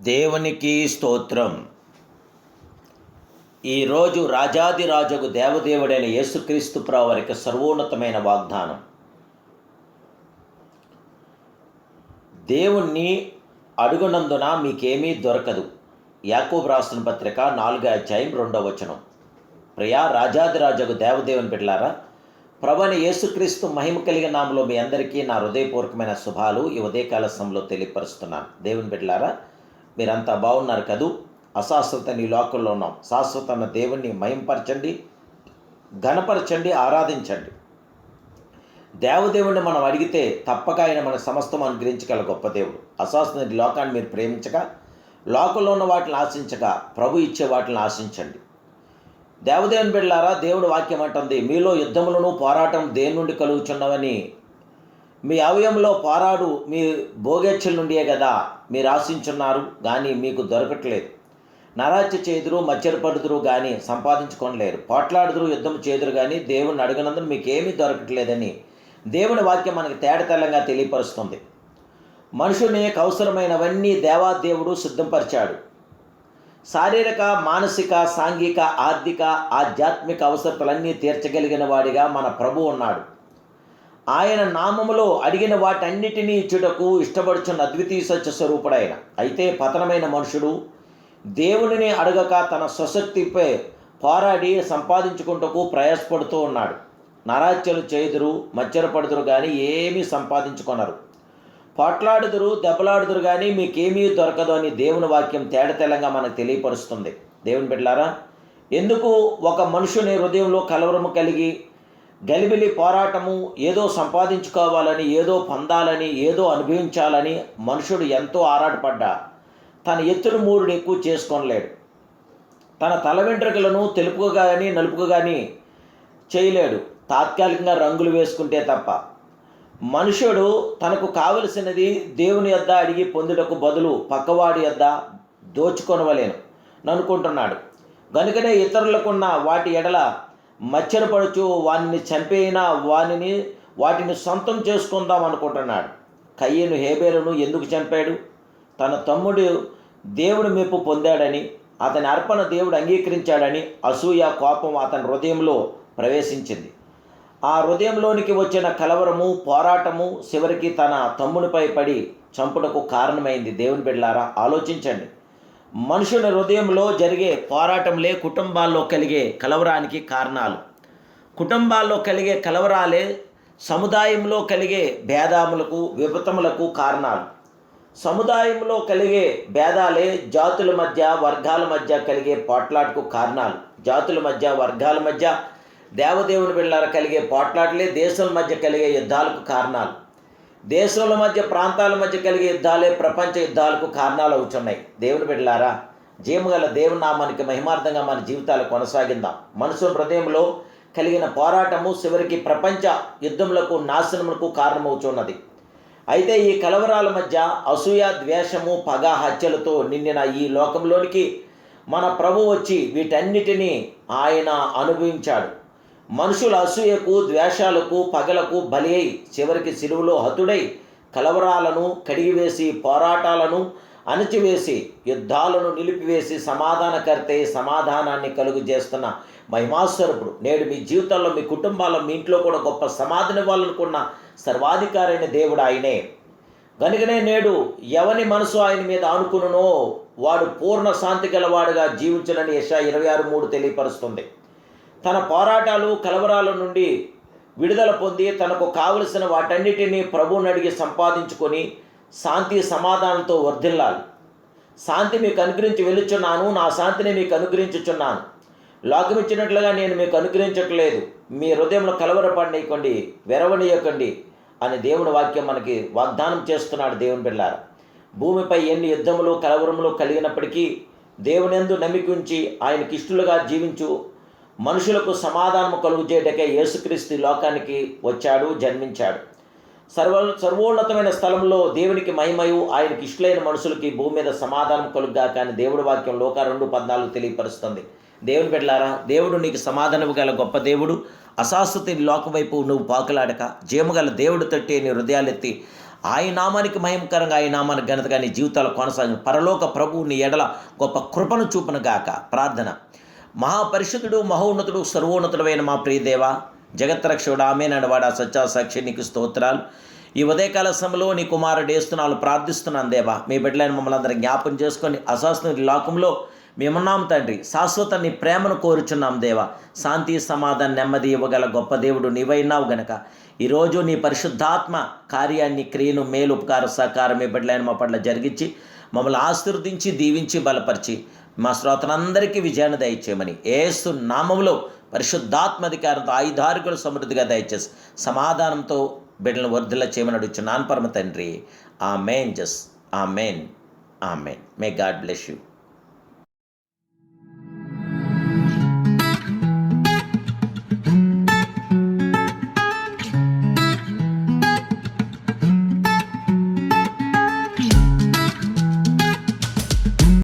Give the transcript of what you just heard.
దేవునికి స్తోత్రం. ఈరోజు రాజాదిరాజుకు దేవదేవుడైన యేసుక్రీస్తు వారికి సర్వోన్నతమైన వాగ్దానం. దేవుణ్ణి అడుగునందున మీకేమీ దొరకదు. యాకూబ్ రాసిన పత్రిక నాలుగో అధ్యాయం రెండవ వచనం. ప్రియా రాజాదిరాజుకు దేవదేవుని బిడ్డలారా ప్రభని యేసుక్రీస్తు మహిమ కలిగిన నామలో మీ అందరికీ నా హృదయపూర్వకమైన శుభాలు ఈ ఉదయకాల సమయంలో తెలియపరుస్తున్నాను. దేవుని బిడ్డలారా మీరంతా బాగున్నారు కదూ? అశాశ్వత నీ లోకంలో ఉన్నాం. శాశ్వతమైన దేవుణ్ణి మయంపరచండి ఘనపరచండి ఆరాధించండి. దేవదేవుణ్ణి మనం అడిగితే తప్పక ఆయన మన సమస్తం అనుగ్రహించగల గొప్ప దేవుడు. అశాశ్వత లోకాన్ని మీరు ప్రేమించగా లోకంలో ఉన్న వాటిని ఆశించగా ప్రభు ఇచ్చే వాటిని ఆశించండి. దేవదేవుని బిడ్డలారా దేవుడు వాక్యం అంటుంది మీలో యుద్ధములను పోరాటం దేని నుండి కలుగుచున్నవని మీ అవయంలో పోరాడు మీ భోగేచ్చల నుండియే కదా మీరు ఆశించున్నారు కానీ మీకు దొరకట్లేదు. నరాత్య చేదురు మచ్చరపడుదురు కానీ సంపాదించుకోలేరు పోట్లాడుదురు యుద్ధం చేదురు కానీ దేవుని అడిగినందుకు మీకేమీ దొరకట్లేదని దేవుని వాక్యం మనకి తేడతెల్లంగా తెలియపరుస్తుంది. మనుషుని అవసరమైనవన్నీ దేవాదేవుడు సిద్ధంపరిచాడు. శారీరక మానసిక సాంఘిక ఆర్థిక ఆధ్యాత్మిక అవసరతలన్నీ తీర్చగలిగిన వాడిగా మన ప్రభు ఉన్నాడు. ఆయన నామములో అడిగిన వాటన్నిటినీ ఇచ్చుటకు ఇష్టపడుచున్న అద్వితీయ సత్య స్వరూపుడైన అయితే పతనమైన మనుషుడు దేవునిని అడగక తన స్వశక్తిపై పోరాడి సంపాదించుకుంటకు ప్రయాసపడుతూ ఉన్నాడు. నరాత్యలు చేదురు మచ్చరపడుదురు కానీ ఏమీ సంపాదించుకొనరు. పోట్లాడుదురు దెబ్బలాడుదురు కానీ మీకేమీ దొరకదు అని దేవుని వాక్యం తేడతెలంగా మనకు తెలియపరుస్తుంది. దేవుని బిడ్డలారా ఎందుకు ఒక మనుషుని హృదయంలో కలవరము కలిగి గలిబిలి పోరాటము ఏదో సంపాదించుకోవాలని ఏదో పొందాలని ఏదో అనుభవించాలని మనుషుడు ఎంతో ఆరాటపడ్డా. తన ఎత్తును మూరుడు ఎక్కువ చేసుకోలేడు తన తల వెంట్రుకలను తెలుపుకు కానీ నలుపుకు కానీ చేయలేడు. తాత్కాలికంగా రంగులు వేసుకుంటే తప్ప. మనుషుడు తనకు కావలసినది దేవుని యొద్ద అడిగి పొందుటకు బదులు పక్కవాడి యొద్ద దోచుకొనవలేను. అనుకుంటున్నాడు గనుకనే ఇతరులకున్న వాటి ఎడల మచ్చరపడుచు వానిని చంపేయినా వానిని వాటిని సొంతం చేసుకుందాం అనుకుంటున్నాడు. కయ్యను హేబేలను ఎందుకు చంపాడు? తన తమ్ముడు దేవుడు మెప్పు పొందాడని అతని అర్పణ దేవుడు అంగీకరించాడని అసూయ కోపం అతని హృదయంలో ప్రవేశించింది. ఆ హృదయంలోనికి వచ్చిన కలవరము పోరాటము చివరికి తన తమ్మునిపై పడి చంపుటకు కారణమైంది దేవుని బిడ్డలారా. ఆలోచించండి. మనుషుల హృదయంలో జరిగే పోరాటంలే కుటుంబాల్లో కలిగే కలవరానికి కారణాలు. కుటుంబాల్లో కలిగే కలవరాలే సముదాయంలో కలిగే భేదాములకు విపతములకు కారణాలు. సముదాయంలో కలిగే భేదాలే జాతుల మధ్య వర్గాల మధ్య కలిగే పోట్లాటకు కారణాలు. జాతుల మధ్య వర్గాల మధ్య దేవదేవుని బిళ్ళార కలిగే పోట్లాటలే దేశాల మధ్య కలిగే యుద్ధాలకు కారణాలు. దేశాల మధ్య ప్రాంతాల మధ్య కలిగే యుద్ధాలే ప్రపంచ యుద్ధాలకు కారణాలు అవుతున్నాయి దేవుని బిడ్డలారా జీవగల దేవుని నామానికి మహిమార్థంగా మన జీవితాలు కొనసాగిందాం మనసు హృదయంలో కలిగిన పోరాటము చివరికి ప్రపంచ యుద్ధములకు నాశనములకు కారణమవుతున్నది అయితే ఈ కలవరాల మధ్య అసూయ ద్వేషము పగ హత్యలతో నిండిన ఈ లోకంలోనికి మన ప్రభు వచ్చి వీటన్నిటినీ ఆయన అనుభవించాడు. మనుషుల అసూయకు ద్వేషాలకు పగలకు బలి అయి చివరికి సిలువలో హతుడై కలవరాలను కడిగివేసి పోరాటాలను అణచివేసి యుద్ధాలను నిలిపివేసి సమాధానకర్తే సమాధానాన్ని కలుగు చేస్తున్న మహిమాస్వరూపుడు నేడు మీ జీవితంలో మీ కుటుంబాల్లో మీ ఇంట్లో కూడా గొప్ప సమాధిని ఇవ్వాలనుకున్న సర్వాధికారైన దేవుడు ఆయనే. కనుకనే నేడు ఎవని మనసు ఆయన మీద ఆనుకునునో వాడు పూర్ణ శాంతి గలవాడుగా జీవించడని యశ ఇరవై ఆరు మూడు తెలియపరుస్తుంది. తన పోరాటాలు కలవరాల నుండి విడుదల పొంది తనకు కావలసిన వాటన్నిటినీ ప్రభువుని అడిగి సంపాదించుకొని శాంతి సమాధానంతో వర్ధిల్లాలి. శాంతి మీకు అనుగ్రహించి వెళ్ళుచున్నాను నా శాంతిని మీకు అనుగ్రహించుచున్నాను. లోకమిచ్చినట్లుగా నేను మీకు అనుగ్రహించట్లేదు. మీ హృదయంలో కలవరపడనీయకండి వెరవనీయకండి అని దేవుని వాక్యం మనకి వాగ్దానం చేస్తున్నాడు దేవుని బిళ్ళార భూమిపై ఎన్ని యుద్ధములు కలవరములు కలిగినప్పటికీ దేవునెందు నమ్మిక ఉంచి ఆయనకి జీవించు మనుషులకు సమాధానము కలుగు చేయటకే యేసుక్రీస్తు లోకానికి వచ్చాడు జన్మించాడు. సర్వ సర్వోన్నతమైన స్థలంలో దేవునికి మహిమయు ఆయనకి ఇష్టలైన మనుషులకి భూమి మీద సమాధానం కలుగుగా కానీ దేవుడి వాక్యం లోక రెండు పద్నాలుగు తెలియపరుస్తుంది. దేవుని బిడ్డలారా దేవుడు నీకు సమాధానము గల గొప్ప దేవుడు. అశాశ్వతి లోకం వైపు నువ్వు పాకులాడక జీమగల దేవుడు తట్టి నీ హృదయాలెత్తి ఆయన నామానికి మహిమకరంగా ఆయన నామానికి ఘనతగా నీ జీవితాలు కొనసాగిన పరలోక ప్రభువు నీ ఎడల గొప్ప కృపను చూపును గాక. ప్రార్థన. మహాపరిశుద్ధుడు మహోన్నతుడు సర్వోన్నతుడమైన మా ప్రియదేవ జగత్రక్షకుడు ఆమె నడవాడ సత్య సాక్షి నీకు స్తోత్రాలు. ఈ ఉదయకాల సమయంలో నీ కుమారుడు వేస్తున్నాను ప్రార్థిస్తున్నాను దేవా. మీ బిడ్డలైన మమ్మల్ని అందరూ జ్ఞాపం చేసుకొని అశాస్త్ర లోకంలో మేమున్నాం తండ్రి. శాశ్వత నీ ప్రేమను కోరుచున్నాం దేవా. శాంతి సమాధానం నెమ్మది ఇవ్వగల గొప్ప దేవుడు నీవైనావు గనక. ఈరోజు నీ పరిశుద్ధాత్మ కార్యాన్ని క్రియను మేలు ఉపకార సహకారం మీ బిడ్డలైన మా పట్ల జరిగించి మమ్మల్ని ఆశీర్వదించి దీవించి బలపరిచి. మా శ్రోతలందరికీ విజయాన్ని దయచేయమని ఏసు నామంలో పరిశుద్ధాత్మధికారంతో ఆయుధారికులు సమృద్ధిగా దయచేసి సమాధానంతో బిడ్డలను వర్ధుల చేయమని అడుగుచున్నాను పరమ తండ్రి. ఆ మేన్ just amen amen may God bless you